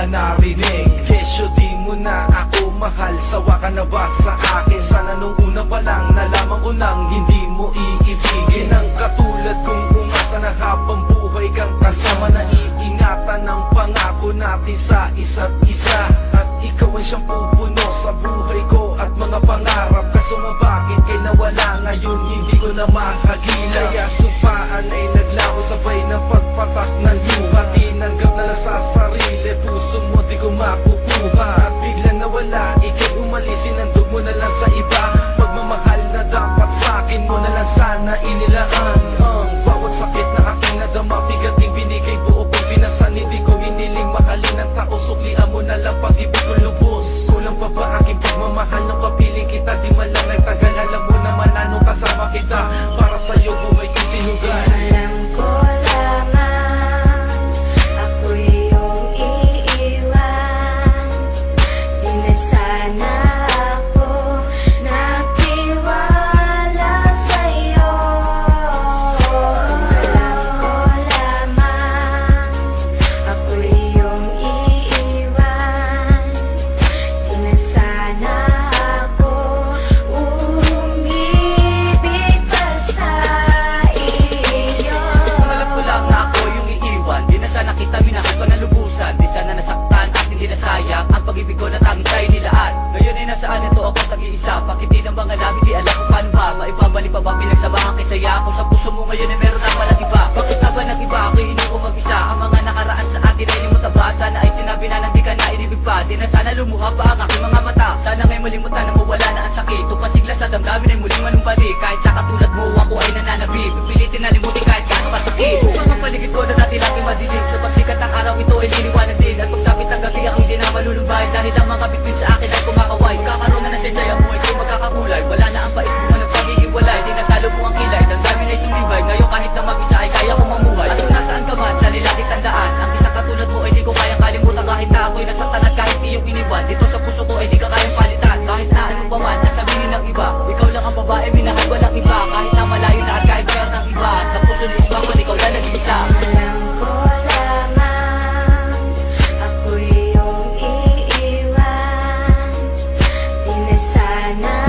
mga narinig Kesyo di mo na ako mahal. Sawa ka na ba sa akin? Sana nung una pa lang nalaman ko nang hindi mo iibigin Ang katulad kong umasa na habang buhay kang kasama na iingatan ng pangako natin sa isa't isa. At ikaw ang siyang pupuno sa buhay ko at mga pangarap. Kaso nga bakit kay nawala ngayon hindi ko na mahagila Kaya sumpaan ay naglaho sabay ng pagpatak ng luha. Tinanggap na lang sa sarili puso makukuha. At biglang nawala ikay umalis sinandog mo na lang sa iba. Pagmamahal na dapat sa akin mo na lang sana inilaan. Ang bawat sakit na aking nadama bigating binigay buo kong pinasan. Hindi ko hiniling mahalin ang tao suklian mo na lang pag-ibig ko lubos. Kulang pa ba aking pagmamahal? Ng kapiling Bakit di ng mga langit di alam kung paano ba. Maibabalik pa ba? Pinagsamahan kay saya Kung sa puso mo. Ngayon ay meron na pala diba Bakit na ba nag-iba? Ako hindi ko mag-isa. Ang mga nakaraan sa atin ay limutaba Sana ay sinabi na nang di ka na inibig pa. Di na sana lumuha pa ang aking mga mata. Sana ngayon malimutan na my